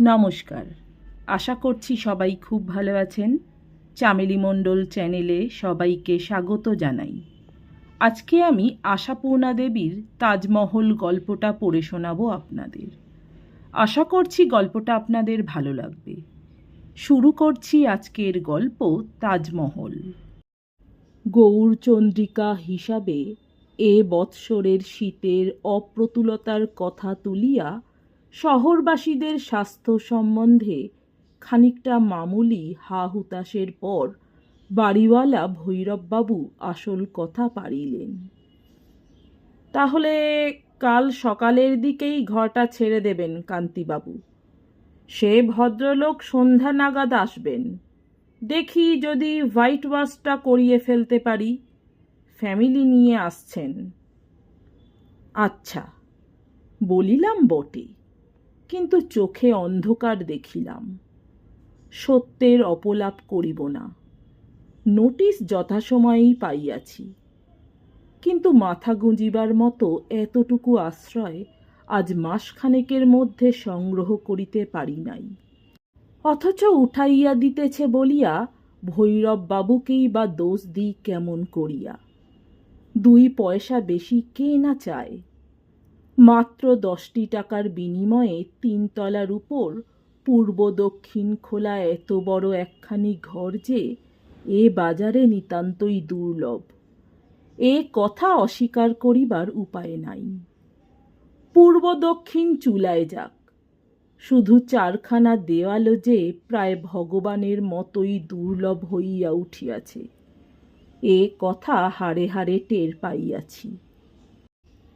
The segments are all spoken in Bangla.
নমস্কার। আশা করছি সবাই খুব ভালো আছেন। চামেলি মণ্ডল চ্যানেলে সবাইকে স্বাগত জানাই। আজকে আমি আশাপূর্ণা দেবীর তাজমহল গল্পটা পড়ে শোনাবো আপনাদের। আশা করছি গল্পটা আপনাদের ভালো লাগবে। শুরু করছি আজকের গল্প তাজমহল। গৌরচন্দ্রিকা হিসাবে এ বৎসরের শীতের অপ্রতুলতার কথা তুলিয়া শহরবাসীদের স্বাস্থ্য সম্বন্ধে খানিকটা মামুলি হা হুতাশের পর বাড়িওয়ালা ভৈরববাবু আসল কথা পারিলেন। তাহলে কাল সকালের দিকেই ঘরটা ছেড়ে দেবেন কান্তিবাবু। সে ভদ্রলোক সন্ধ্যা নাগাদ আসবেন। দেখি যদি হোয়াইট ওয়াশটা করিয়ে ফেলতে পারি। ফ্যামিলি নিয়ে আসছেন। আচ্ছা বলিলাম বটে। কিন্তু চোখে অন্ধকার দেখিলাম। সত্যের অপলাপ করিব না। নোটিশ যথাসময়েই পাইয়াছি। কিন্তু মাথা গুঁজিবার মতো এতটুকু আশ্রয় আজ মাসখানেকের মধ্যে সংগ্রহ করিতে পারি নাই। অথচ উঠাইয়া দিতেছে বলিয়া ভৈরব বাবুকেই বা দোষ দিই কেমন করিয়া। দুই পয়সা বেশি কে না চায়? মাত্র দশটি টাকার বিনিময়ে তিনতলার উপর পূর্ব দক্ষিণ খোলা এত বড় একখানি ঘর যে এ বাজারে নিতান্তই দুর্লভ। এ কথা অস্বীকার করিবার উপায় নাই। পূর্ব দক্ষিণ চুলায় যাক। শুধু চারখানা দেওয়ালও যে প্রায় ভগবানের মতোই দুর্লভ হইয়া উঠিয়াছে, এ কথা হাড়ে হাড়ে টের পাইয়াছি।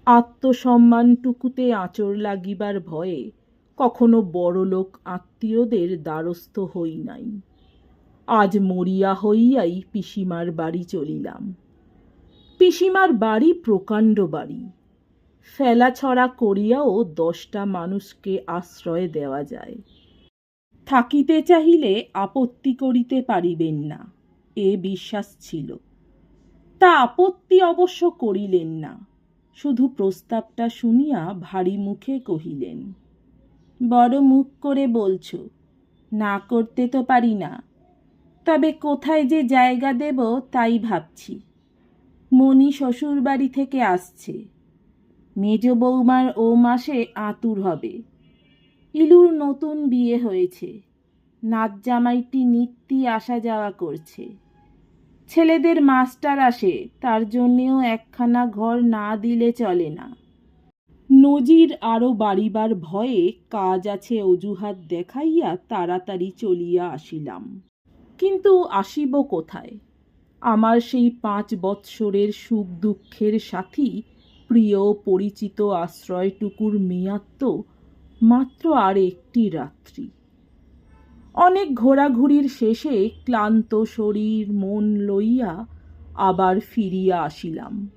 আত্মসম্মানটুকুতে আঁচড় লাগিবার ভয়ে কখনো বড়লোক আত্মীয়দের দ্বারস্থ হই নাই। আজ মরিয়া হইয়াই পিসিমার বাড়ি চলিলাম। পিসিমার বাড়ি প্রকাণ্ড বাড়ি। ফেলাছড়া করিয়াও দশটা মানুষকে আশ্রয় দেওয়া যায়। থাকিতে চাহিলে আপত্তি করিতে পারিবেন না, এ বিশ্বাস ছিল। তা আপত্তি অবশ্য করিলেন না। শুধু প্রস্তাবটা শুনিয়া ভারী মুখে কহিলেন, বড় মুখ করে বলছ, না করতে তো পারি না। তবে কোথায় যে জায়গা দেব তাই ভাবছি। মণি শ্বশুর বাড়ি থেকে আসছে। মেজ বৌমার ও মাসে আতুর হবে। ইলুর নতুন বিয়ে হয়েছে। নাচ জামাইটি নিত্যি আসা যাওয়া করছে। ছেলেদের মাস্টার আসে, তার জন্যেও একখানা ঘর না দিলে চলে না। নজির আরও বাড়িবার ভয়ে কাজ আছে অজুহাত দেখাইয়া তাড়াতাড়ি চলিয়া আসিলাম। কিন্তু আসিব কোথায়? আমার সেই পাঁচ বৎসরের সুখ দুঃখের সাথী, প্রিয় পরিচিত আশ্রয়টুকুর মেয়াদ তো মাত্র আর একটি রাত্রি। অনেক ঘোরাঘুরির শেষে ক্লান্ত শরীর, মন লইয়া আবার ফিরিয়া আসিলাম।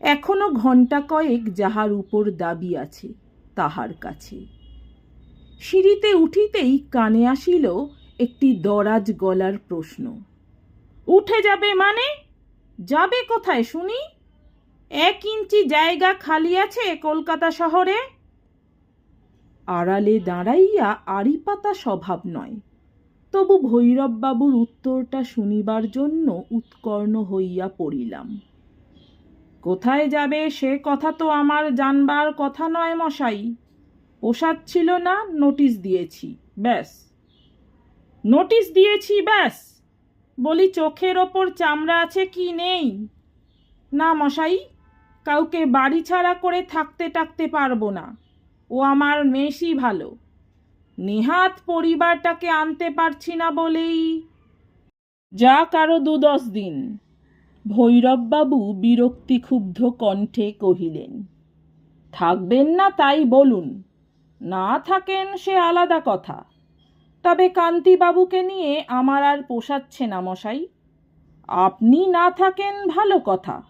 এখনও ঘণ্টা কয়েক যাহার উপর দাবি আছে, তাহার কাছে। সিঁড়িতে উঠিতেই কানে আসিল একটি দরাজ গলার প্রশ্ন। উঠে যাবে মানে? যাবে কোথায় শুনি? এক ইঞ্চি জায়গা খালি আছে কলকাতা শহরে? আড়ালে দাঁড়াইয়া আড়ি পাতা স্বভাব নয়। তবু ভৈরববাবুর উত্তরটা শুনিবার জন্য উৎকর্ণ হইয়া পড়িলাম। কোথায় যাবে সে কথা তো আমার জানবার কথা নয় মশাই। পোষাচ্ছিল না, নোটিশ দিয়েছি, ব্যাস। নোটিশ দিয়েছি, ব্যাস। বলি চোখের ওপর চামড়া আছে কি নেই? না মশাই, কাউকে বাড়ি ছাড়া করে থাকতে টাকতে পারব না। ও আমার মেশি ভালো। নেহাত পরিবারটাকে আনতে পারছি না বলেই। যা কারও দু দশ দিন। ভৈরববাবু বিরক্তিক্ষুব্ধ কণ্ঠে কহিলেন, থাকবেন না তাই বলুন। না থাকেন সে আলাদা কথা। তবে কান্তিবাবুকে নিয়ে আমার আর পোষাচ্ছে না মশাই। আপনি না থাকেন ভালো কথা।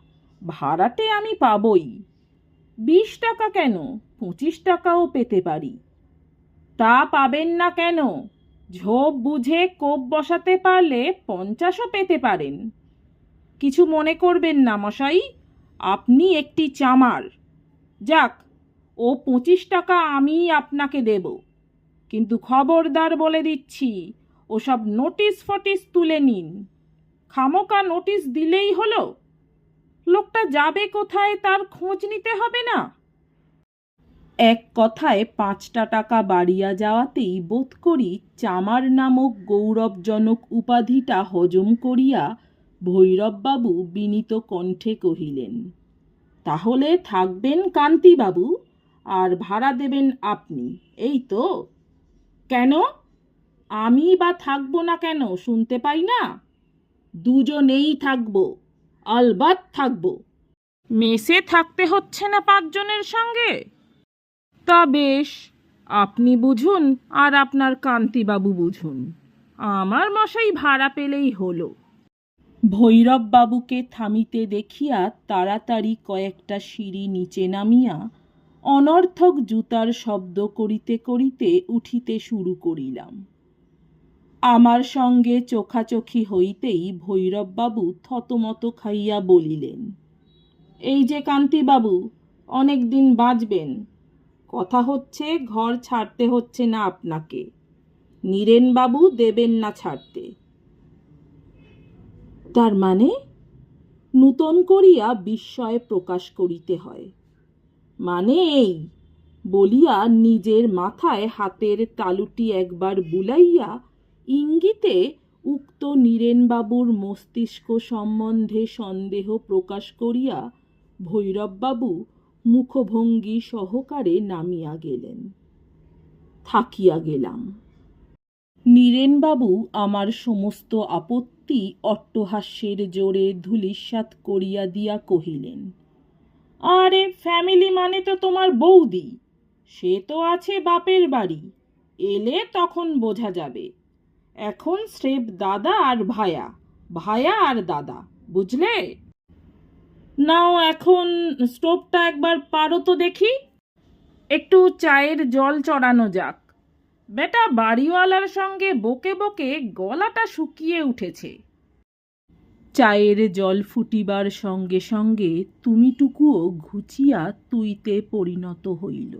ভাড়াটে আমি পাবই। বিশ টাকা কেন? পঁচিশ টাকাও পেতে পারি। তা পাবেন না কেন? ঝোপ বুঝে কোপ বসাতে পারলে পঞ্চাশও পেতে পারেন। কিছু মনে করবেন না মশাই, আপনি একটি চামার। যাক, ও পঁচিশ টাকা আমি আপনাকে দেব। কিন্তু খবরদার বলে দিচ্ছি, ওসব নোটিশ ফটিস তুলে নিন। খামোকা নোটিশ দিলেই হলো? লোকটা যাবে কোথায় তার খোঁজ নিতে হবে না? এক কথায় পাঁচটা টাকা বাড়িয়া যাওয়াতেই বোধ করি চামার নামক গৌরবজনক উপাধিটা হজম করিয়া ভৈরববাবু বিনীত কণ্ঠে কহিলেন, তাহলে থাকবেন কান্তিবাবু, আর ভাড়া দেবেন আপনি, এই তো? কেন? আমি বা থাকব না কেন, শুনতে পাই না? দুজনেই থাকব। আলবাত থাকব। মেসে থাকতে হচ্ছে না পাঁচজনের সঙ্গে? তা বেশ আপনি বুঝুন আর আপনার কান্তিবাবু বুঝুন। আমার মশাই ভাড়া পেলেই হলো। ভৈরববাবুকে থামিতে দেখিয়া তাড়াতাড়ি কয়েকটা সিঁড়ি নিচে নামিয়া অনর্থক জুতার শব্দ করিতে করিতে উঠিতে শুরু করিলাম। আমার সঙ্গে চোখাচোখি হইতেই ভৈরববাবু থতমত খাইয়া বলিলেন, এই যে কান্তিবাবু, অনেক দিন বাঁচবেন। কথা হচ্ছে ঘর ছাড়তে হচ্ছে না আপনাকে। নীরেনবাবু দেবেন না ছাড়তে। তার মানে নূতন করিয়া বিস্ময় প্রকাশ করিতে হয়। মানে এই বলিয়া নিজের মাথায় হাতের তালুটি একবার বুলাইয়া ইঙ্গিতে উক্ত নীরেনবাবুর মস্তিষ্ক সম্বন্ধে সন্দেহ প্রকাশ করিয়া ভৈরববাবু মুখভঙ্গি সহকারে নামিয়া গেলেন। থাকিয়া গেলাম। নীরেনবাবু আমার সমস্ত আপত্তি, অট্টহাস্যের জোরে ধূলিসাৎ করিয়া দিয়া কহিলেন, আরে, ফ্যামিলি মানে তো তোমার বৌদি। সে তো আছে বাপের বাড়ি। এলে তখন বোঝা যাবে। এখন স্রেফ দাদা আর ভায়া ভায়া আর দাদা, বুঝলে? নাও এখন স্টোভটা একবার পারো তো দেখি। একটু চায়ের জল চড়ানো যাক। বেটা বাড়িওয়ালার সঙ্গে বকে বকে গলাটা শুকিয়ে উঠেছে। চায়ের জল ফুটিবার সঙ্গে সঙ্গে তুমিটুকুও ঘুচিয়া তুইতে পরিণত হইল।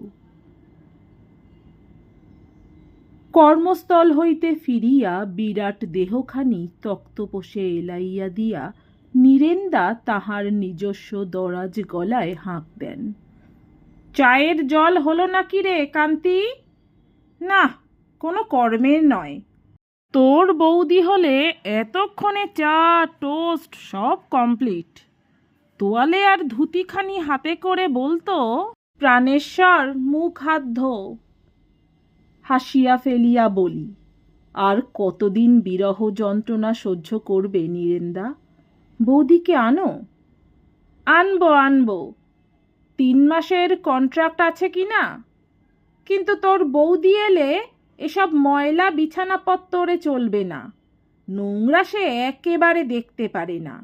কর্মস্থল হইতে ফিরিয়া বিরাট দেহখানি তক্তপোষে এলাইয়া দিয়া নীরেন্দা তাহার নিজস্ব দরাজ গলায় হাঁক দেন। চায়ের জল হলো নাকি রে, কান্তি? না, কোনো কর্মের নয়। তোর বৌদি হলে এতক্ষণে চা, টোস্ট সব কমপ্লিট। তোয়ালে আর ধুতিখানি হাতে করে বলতো, প্রাণেশ্বর, মুখ হাত ধো। হাসিয়া ফেলিয়া বলি, আর কতদিন বিরহ যন্ত্রণা সহ্য করবে নীরেন্দা? বৌদিকে আনো? আনব আনব। তিন মাসের কন্ট্রাক্ট আছে কি না? কিন্তু তোর বৌদি এলে এসব ময়লা বিছানাপত্তরে চলবে না। নোংরা সে একেবারে দেখতে পারে না।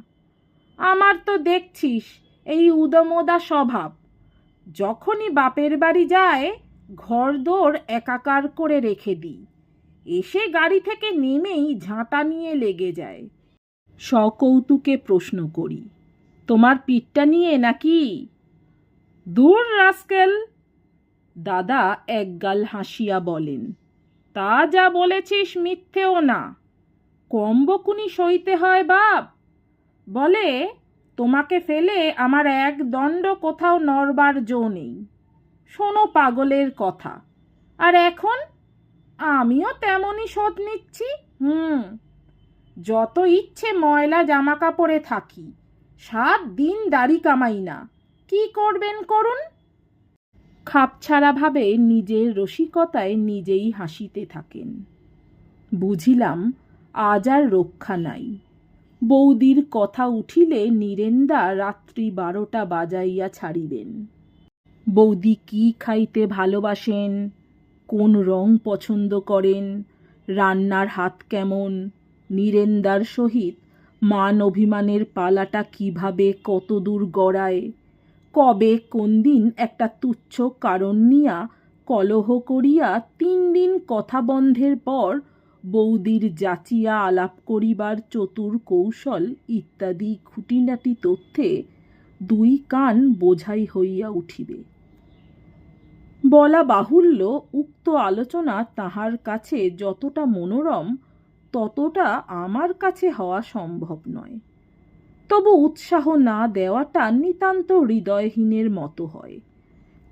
আমার তো দেখছিস এই উদমোদা স্বভাব। যখনই বাপের বাড়ি যায় ঘরদোর একাকার করে রেখে দিই। এসে গাড়ি থেকে নেমেই ঝাঁটা নিয়ে লেগে যায়। সকৌতুকে প্রশ্ন করি, তোমার পিঠটা নিয়ে নাকি? দূর, রাস্কেল। দাদা একগাল হাসিয়া বলেন, তা যা বলেছিস মিথ্যেও না। কম বকুনি সইতে হয় বাপ। বলে, তোমাকে ফেলে আমার এক দণ্ড কোথাও নড়বার জো নেই। শোনো পাগলের কথা। আর এখন আমিও তেমনই শোধ নিচ্ছি, হুম। যত ইচ্ছে ময়লা জামা কাপড়ে থাকি, সাত দিন দাড়ি কামাই না। কি করবেন করুন? খাপছাড়াভাবে নিজের রসিকতায় নিজেই হাসিতে থাকেন। বুঝিলাম আজ আর রক্ষা নাই। বৌদির কথা উঠিলে নীরেন্দা রাত্রি বারোটা বাজাইয়া ছাড়িবেন। বৌদি কি খাইতে ভালোবাসেন? কোন রং পছন্দ করেন? রান্নার হাত কেমন? নীরেন্দার সহিত মান অভিমানের পালাটা কীভাবে কতদূর গড়ায়? কবে কোন দিন একটা তুচ্ছ কারণ নিয়া কলহ করিয়া তিন দিন কথা বন্ধের পর বৌদির যাচিয়া আলাপ করিবার চতুর কৌশল ইত্যাদি খুঁটিনাটি তথ্যে দুই কান বোঝাই হইয়া উঠিবে। বলা বাহুল্য, উক্ত আলোচনা তাহার কাছে যতটা মনোরম, ততটা আমার কাছে হওয়া সম্ভব নয়। তবু উৎসাহ না দেওয়াটা নিতান্ত হৃদয়হীনের মতো হয়।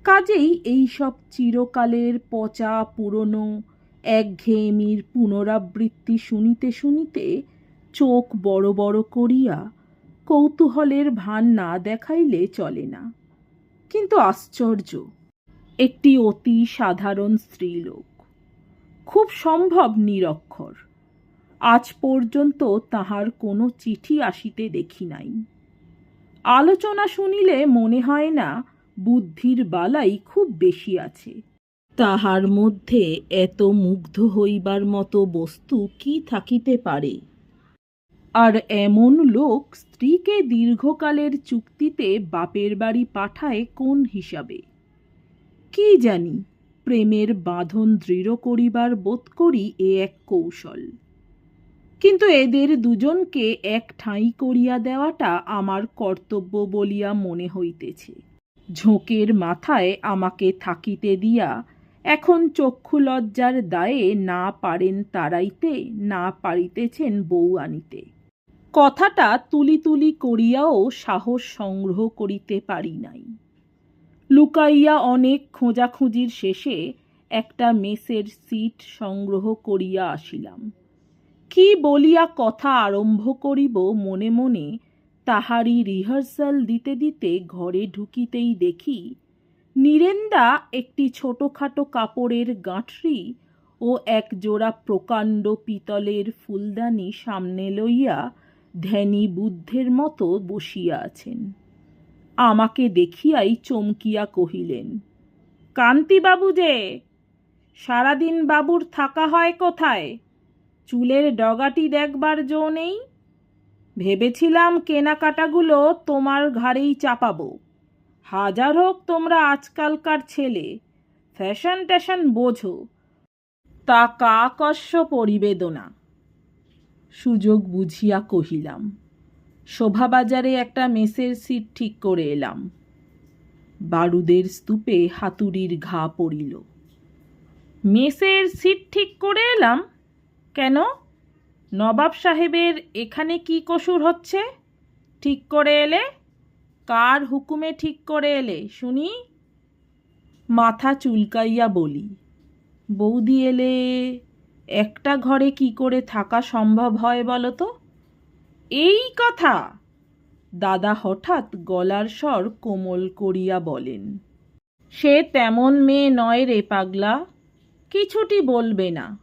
কাজেই এইসব চিরকালের পচা, পুরনো, একঘেয়েমির পুনরাবৃত্তি শুনিতে শুনিতে চোখ বড় বড় করিয়া কৌতূহলের ভান না দেখাইলে চলে না। কিন্তু আশ্চর্য একটি অতি সাধারণ স্ত্রীলোক। খুব সম্ভব নিরক্ষর। আজ পর্যন্ত তাহার কোনো চিঠি আসিতে দেখি নাই। আলোচনা শুনিলে মনে হয় না, বুদ্ধির বালাই খুব বেশি আছে। তাহার মধ্যে এত মুগ্ধ হইবার মতো বস্তু কি থাকিতে পারে? আর এমন লোক স্ত্রীকে দীর্ঘকালের চুক্তিতে বাপের বাড়ি পাঠায় কোন হিসাবে? কি জানি, প্রেমের বাঁধন দৃঢ় করিবার বোধ করি এ এক কৌশল। কিন্তু এদের দুজনকে এক ঠাঁই করিয়া দেওয়াটা আমার কর্তব্য বলিয়া মনে হইতেছে। ঝোঁকের মাথায় আমাকে থাকিতে দিয়া এখন চক্ষু লজ্জার দায়ে না পারেন তাড়াইতে না পারিতেছেন বউ আনিতে। কথাটা তুলি তুলি করিয়াও সাহস সংগ্রহ করিতে পারি নাই। লুকাইয়া অনেক খোঁজাখুঁজির শেষে একটা মেসের সিট সংগ্রহ করিয়া আসিলাম। কি বলিয়া কথা আরম্ভ করিব মনে মনে তাহারই রিহার্সাল দিতে দিতে ঘরে ঢুকিতেই দেখি নীরেন্দা একটি ছোটোখাটো কাপড়ের গাঁঠরি ও এক জোড়া প্রকাণ্ড পিতলের ফুলদানি সামনে লইয়া ধ্যানী বুদ্ধের মতো বসিয়া আছেন। আমাকে দেখিয়াই চমকিয়া কহিলেন, কান্তিবাবু যে, সারাদিন বাবুর থাকা হয় কোথায়? চুলের ডগাটি দেখবার জো নেই? ভেবেছিলাম কেনাকাটাগুলো তোমার ঘাড়েই চাপাবো। হাজার হোক তোমরা আজকালকার ছেলে, ফ্যাশন ট্যাশন বোঝো, তা কাকস্য পরিবেদনা? সুযোগ বুঝিয়া কহিলাম শোভাবাজারে একটা মেসের সিট ঠিক করে এলাম। বারুদের স্তূপে হাতুড়ির ঘা পড়িল। মেসের সিট ঠিক করে এলাম? কেন? নবাব সাহেবের এখানে কি কসুর হচ্ছে? ঠিক করে এলে? কার হুকুমে ঠিক করে এলে, শুনি? মাথা চুলকাইয়া বলি, বৌদি এলে একটা ঘরে কি করে থাকা সম্ভব হয় বলো তো? এই কথা? দাদা হঠাৎ গলার স্বর কোমল করিয়া বলেন, সে তেমন মেয়ে নয় রে পাগলা, কিছুটি বলবে না।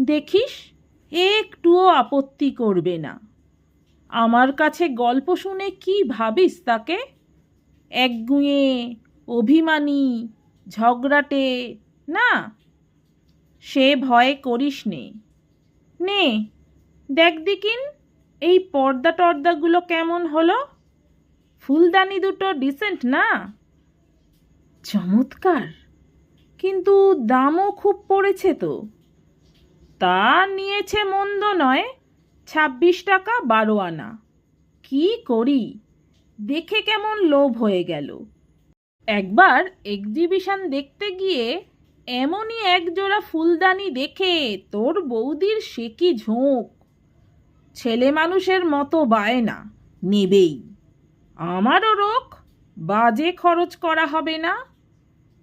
দেখিস, একটুও আপত্তি করবে না। আমার কাছে গল্প শুনে কি ভাবিস তাকে? একগুঁয়ে, অভিমানী, ঝগড়াটে, না? সে ভয় করিস নে। নে, দেখ দেখিন এই পর্দা টর্দাগুলো কেমন হলো? ফুলদানি দুটো ডিসেন্ট না? চমৎকার। কিন্তু দামও খুব পড়েছে তো। তা নিয়েছে মন্দ নয়, ছাব্বিশ টাকা বারো আনা। কি করি? দেখে কেমন লোভ হয়ে গেল। একবার এক্সিবিশন দেখতে গিয়ে এমনই একজোড়া ফুলদানি দেখে তোর বৌদির সে কি ঝোঁক। ছেলে মানুষের মতো বায় না, নেবেই। আমারও রোগ, বাজে খরচ করা হবে না।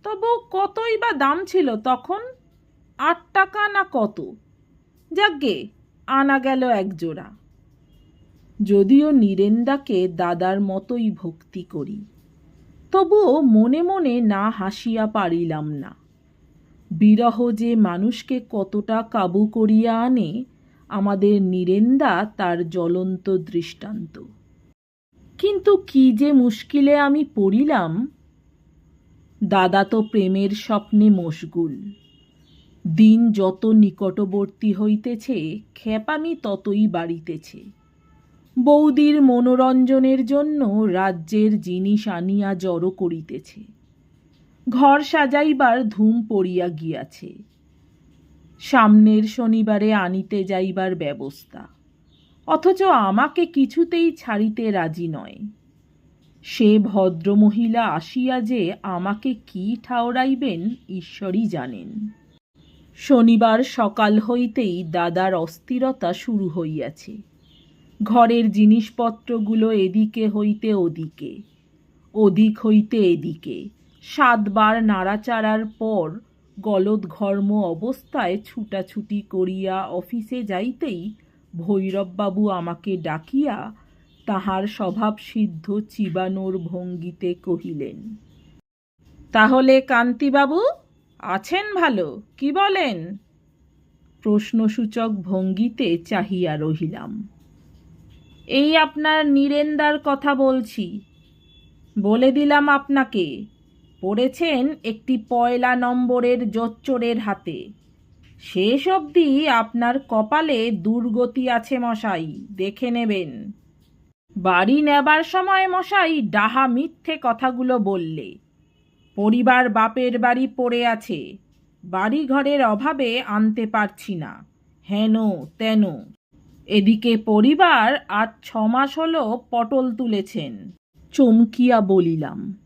তবু কতই বা দাম ছিল তখন? আট টাকা না কত? যাগ্গে, আনা গেল এক জোড়া যদিও নীরেন্দাকে দাদার মতোই ভক্তি করি, তবুও মনে মনে না হাসিয়া পারিলাম না। বিরহ যে মানুষকে কতটা কাবু করিয়া আনে আমাদের নীরেন্দা তার জ্বলন্ত দৃষ্টান্ত। কিন্তু কি যে মুশকিলে আমি পড়িলাম? দাদা তো প্রেমের স্বপ্নে মশগুল। দিন যত নিকটবর্তী হইতেছে খেপামি ততই বাড়িতেছে। বৌদির মনোরঞ্জনের জন্য রাজ্যের জিনিস আনিয়া জড়ো করিতেছে। ঘর সাজাইবার ধুম পড়িয়া গিয়াছে। সামনের শনিবারে আনিতে যাইবার ব্যবস্থা। অথচ আমাকে কিছুতেই ছাড়িতে রাজি নয়। সে ভদ্রমহিলা আসিয়া যে আমাকে কি ঠাওরাইবেন, ঈশ্বরই জানেন। শনিবার সকাল হইতেই দাদার অস্থিরতা শুরু হইয়াছে। ঘরের জিনিসপত্রগুলো এদিকে হইতে ওদিকে, ওদিক হইতে এদিকে, সাতবার নাড়াচাড়ার পর গলদঘর্ম অবস্থায় ছুটাছুটি করিয়া অফিসে যাইতেই ভৈরববাবু আমাকে ডাকিয়া তাহার স্বভাবসিদ্ধ চিবানোর ভঙ্গিতে কহিলেন, তাহলে কান্তিবাবু, আছেন ভালো, কি বলেন? প্রশ্নসূচক ভঙ্গিতে চাহিয়া রহিলাম, এই আপনার নীরেন্দার কথা বলছি, বলে দিলাম আপনাকে পড়েছেন একটি পয়লা নম্বরের জোচ্চোরের হাতে। শেষ অবধি আপনার কপালে দুর্গতি আছে মশাই, দেখে নেবেন। বাড়ি নেবার সময় মশাই ডাহা মিথ্যে কথাগুলো বললে। পরিবার বাপের বাড়ি পড়ে আছে বাড়ি ঘরের অভাবে আনতে পারছি না। হেন তেন। এদিকে পরিবার আজ ছমাস মাস হলো পটল তুলেছেন। চমকিয়া বলিলাম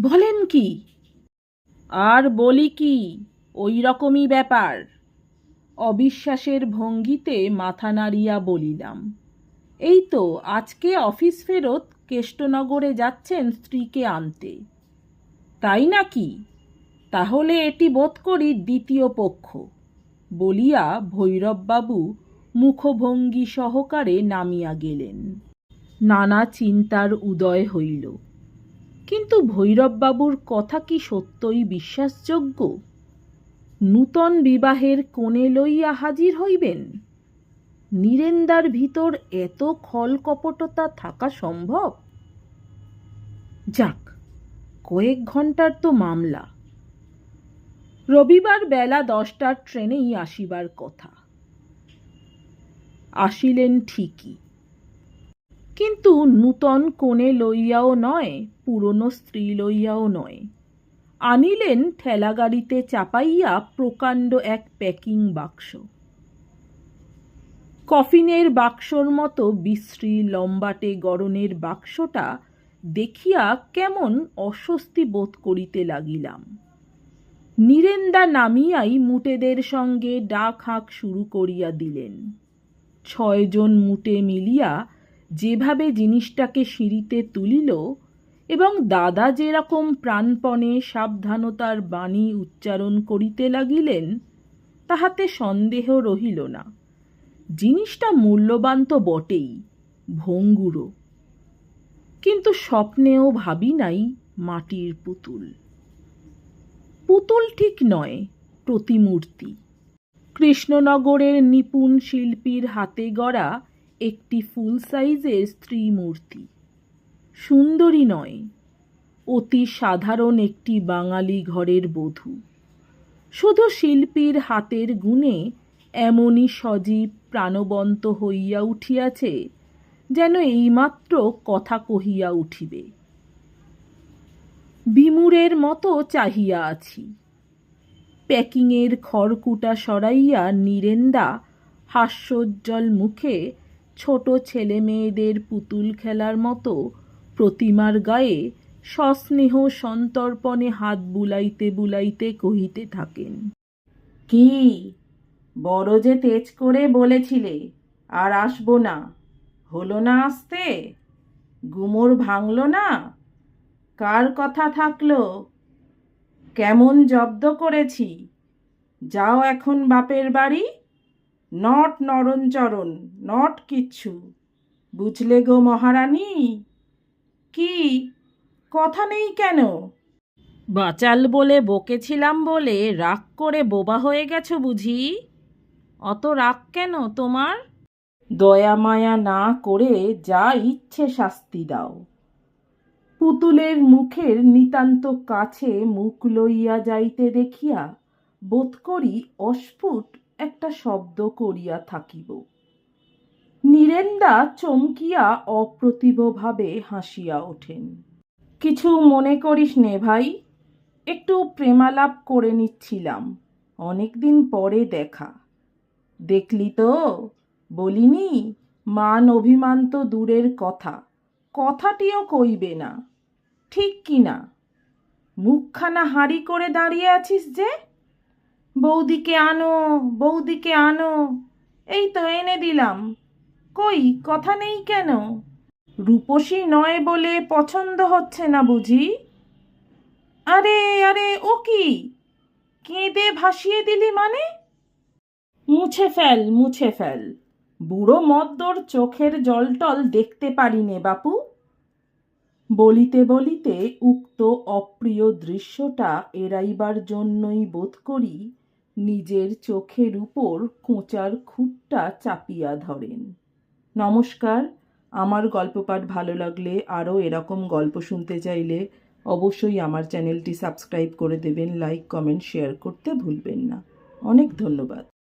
বলেন কি? আর বলি কি, ওই রকমই ব্যাপার। অবিশ্বাসের ভঙ্গিতে মাথা নাড়িয়া বলিলাম, এই তো, আজকে অফিস ফেরত কেষ্টনগরে যাচ্ছেন স্ত্রীকে আনতে। তাই নাকি? তাহলে এটি বোধ করি দ্বিতীয় পক্ষ। বলিয়া ভৈরববাবু মুখভঙ্গি সহকারে নামিয়া গেলেন। নানা চিন্তার উদয় হইল। কিন্তু ভৈরববাবুর কথা কি সত্যই বিশ্বাসযোগ্য? নূতন বিবাহের কোণে লইয়া হাজির হইবেন? নীরেন্দার ভিতর এত খলকপটতা থাকা সম্ভব? যাক, কয়েক ঘণ্টার তো মামলা। রবিবার বেলা দশটার ট্রেনেই আসিবার কথা। আসিলেন ঠিকই। কিন্তু নূতন কোণে লইয়াও নয়, পুরনো স্ত্রী লইয়াও নয়। আনিলেন ঠেলাগাড়িতে চাপাইয়া প্রকাণ্ড এক প্যাকিং বাক্স। কফিনের বাক্সর মতো বিশ্রী লম্বাটে গড়নের বাক্সটা দেখিয়া কেমন অস্বস্তি বোধ করিতে লাগিলাম। নীরেন্দা নামিয়াই মুটেদের সঙ্গে ডাক হাঁক শুরু করিয়া দিলেন। ছয়জন মুটে মিলিয়া যেভাবে জিনিসটাকে সিঁড়িতে তুলিল এবং দাদা যেরকম প্রাণপণে সাবধানতার বাণী উচ্চারণ করিতে লাগিলেন, তাহাতে সন্দেহ রহিল না। জিনিসটা মূল্যবান তো বটেই, ভঙ্গুরও। কিন্তু স্বপ্নেও ভাবি নাই মাটির পুতুল। পুতুল ঠিক নয়, প্রতিমূর্তি। কৃষ্ণনগরের নিপুণ শিল্পীর হাতে গড়া একটি ফুল সাইজের স্ত্রী মূর্তি। সুন্দরী নয়, অতি সাধারণ একটি বাঙালি ঘরের বধূ। শুধু শিল্পীর হাতের গুণে এমনই সজীব প্রাণবন্ত হইয়া উঠিয়াছে, যেন এইমাত্র কথা কহিয়া উঠিবে। বিমুরের মতো চাহিয়া আছি। প্যাকিংয়ের খড়কুটা সরাইয়া নীরেন্দা হাস্যোজ্জ্বল মুখে ছোট ছেলে মেয়েদের পুতুল খেলার মতো প্রতিমার গায়ে সস্নেহ সন্তর্পণে হাত বুলাইতে বুলাইতে কহিতে থাকেন। কি? বড় যে তেজ করে বলেছিলে, আর আসব না। হলো না আসতে? গুমোর ভাঙল না? কার কথা থাকল? কেমন জব্দ করেছি? যাও এখন বাপের বাড়ি। নট নরণচরণ নট কিচ্ছু। বুঝলে গো মহারানী? কি? কথা নেই কেন? বাচাল বলে বকেছিলাম বলে রাগ করে বোবা হয়ে গেছো বুঝি? অত রাগ কেন তোমার? দয়া মায়া না করে যা ইচ্ছে শাস্তি দাও। পুতুলের মুখের নিতান্ত কাছে মুখ লইয়া যাইতে দেখিয়া বোধ করি অস্ফুট একটা শব্দ করিয়া থাকিব। নীরেন্দা চমকিয়া অপ্রতিভভাবে হাসিয়া ওঠেন। কিছু মনে করিস নে ভাই, একটু প্রেমালাপ করে নিচ্ছিলাম, অনেকদিন পরে দেখা। দেখলি তো, বলিনি, মান অভিমান তো দূরের কথা, কথাটিও কইবে না, ঠিক কি না মুখখানা হাঁড়ি করে দাঁড়িয়ে আছিস যে? বৌদিকে আনো বৌদিকে আনো। এই তো এনে দিলাম। কই, কথা নেই কেন? রূপসী নয় বলে পছন্দ হচ্ছে না বুঝি? আরে আরে, ও কি? কেঁদে ভাসিয়ে দিলি মানে? মুছে ফেল মুছে ফেল। বুড়ো মদ্দর চোখের জলটল দেখতে পারি নে বাপু। বলিতে বলিতে উক্ত অপ্রিয় দৃশ্যটা এড়াইবার জন্যই বোধ করি নিজের চোখের উপর কোঁচার খুঁটটা চাপিয়া ধরেন। নমস্কার, আমার গল্প পাঠ ভালো লাগলে আরও এরকম গল্প শুনতে চাইলে অবশ্যই আমার চ্যানেলটি সাবস্ক্রাইব করে দেবেন, লাইক, কমেন্ট, শেয়ার করতে ভুলবেন না। অনেক ধন্যবাদ।